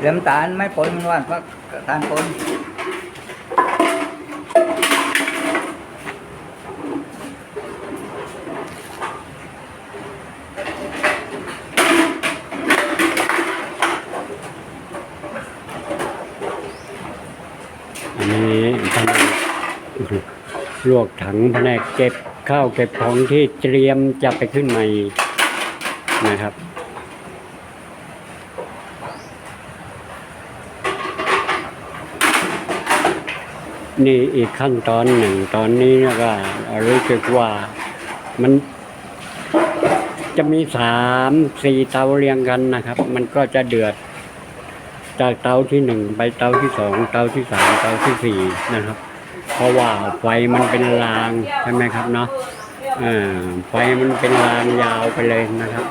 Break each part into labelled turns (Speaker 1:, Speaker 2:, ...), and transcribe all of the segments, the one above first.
Speaker 1: เหลี่ยมตาลไม่ปนมันว่านพักทานปน
Speaker 2: อันนี้แผนกลวกถังแผนกเก็บข้าวเก็บของที่เตรียมจะไปขึ้นใหม่นะครับ นี่อีกขั้นตอนหนึ่งตอนนี้ก็รู้สึกว่ามันจะมีสามสี่เตาเรียงกันนะครับ มันก็จะเดือด จากเตาที่หนึ่งไปเตาที่สองเตาที่สามเตาที่สี่นะครับ เพราะว่าไฟมันเป็นรางใช่ไหมครับเนาะไฟมันเป็นรางยาวไปเลยนะครับ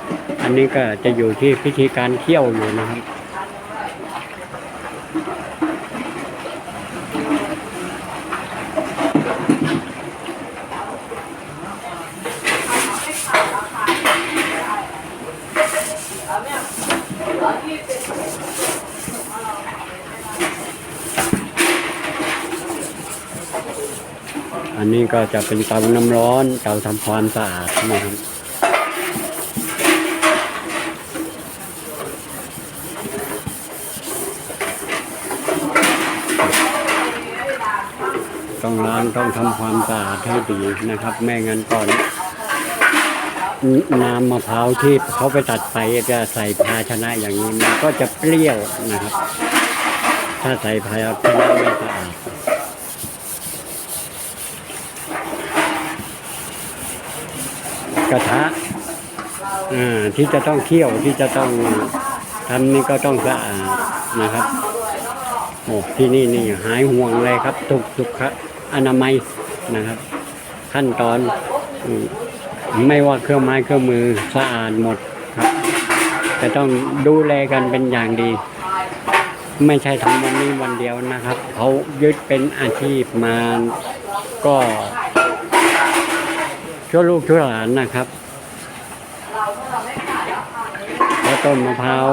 Speaker 2: อันนี้ก็จะอยู่ที่พิธีการเคี่ยวอยู่นะครับ อันนี้ก็จะเป็นเตาน้ำร้อนเตาทำความสะอาดนะครับต้องล้างต้องทำความสะอาดให้ดีนะครับ ไม่งั้นก่อนน้ำมะพร้าวที่เขาไปตัดไปจะใส่ภาชนะอย่างนี้มันก็จะเปรี้ยวนะครับ ถ้าใส่ภาชนะไม่สะอาด กระทะอ่าที่จะต้องเคี่ยวที่จะต้องทำนี่ก็ต้องสะอาดนะครับโอ้ที่นี่นี่หายห่วงเลยครับถูกสุขอนามัยนะครับ ขั้นตอนไม่ว่าเครื่องไม้เครื่องมือสะอาดหมดครับจะต้องดูแลกันเป็นอย่างดี ไม่ใช่ทำวันนี้วันเดียวนะครับเขายึดเป็นอาชีพมาก็ ชั่วลูกชั่วหลานนะครับแล้วต้นมะพร้าว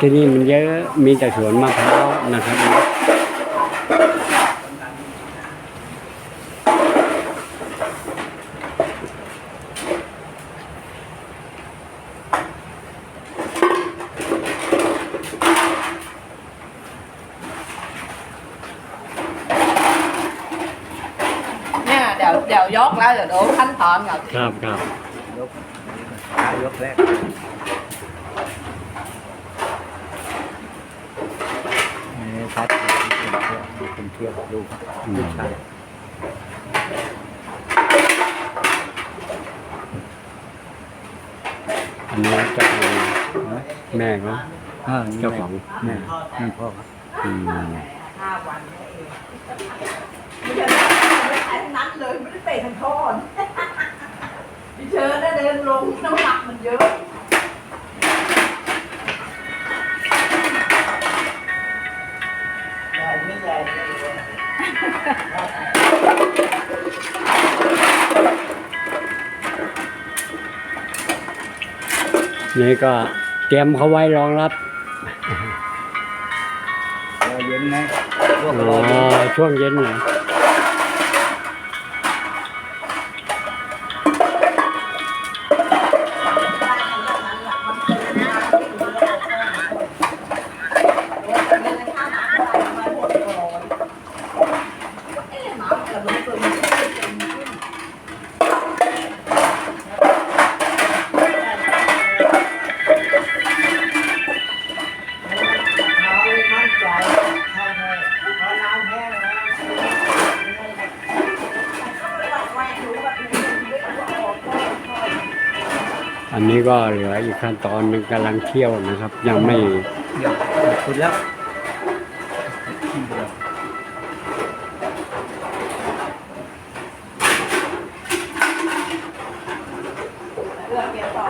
Speaker 2: ที่นี่มันเยอะมีแต่สวนมะพร้าวนะครับ
Speaker 3: เนี่ย เดี๋ยวเดี๋ยวยกแล้วเดี๋ยวดูขั้นตอนก่อน
Speaker 2: ครับครับ
Speaker 1: ยกยกแรกนี่พัดเป็นเที่ยวดูลูกชาย
Speaker 2: อันนี้เจะเป็นแม่เขา
Speaker 1: อ่า
Speaker 2: เจ้าของ
Speaker 1: แม่นั่นพ่อครับ
Speaker 2: อืม
Speaker 3: ห้าวันเองไม่ใช่แค่นั้นเลยไม่ได้เตะทั้งท่อนพี่เชิญได้เดินลงน้ำหนักมันเยอะใหญ่ไม่ใหญ่เลย
Speaker 2: นี่ก็เตรียมเขาไว้รองรับ
Speaker 1: รอ เย็นนะพวก
Speaker 2: อ๋
Speaker 1: รอเย็น
Speaker 2: อช่วงเย็นเหรอ อันนี้ก็เหลืออีกขั้นตอนหนึงกำลังเคี่ยวนะครับ ยังไม่
Speaker 1: เดี๋ยวคุณแล้ว
Speaker 3: เลือกเกียร์ต่อ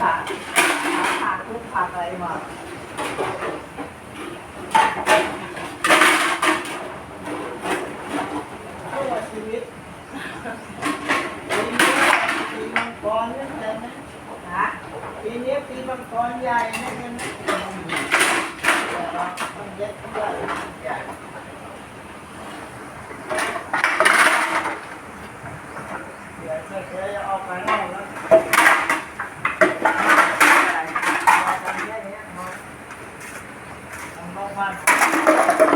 Speaker 3: ผักผักทุกผักอะไรมา อรนั่นเลยนะฮะ
Speaker 4: ปีนี้ปีมังกรใหญ่นะเงินนะเดี๋ยวเราต้องย็ดด้วใหญ่เดี๋ยวเสร็จแล้วจะออกมาเล่าแล้วทำบ้าน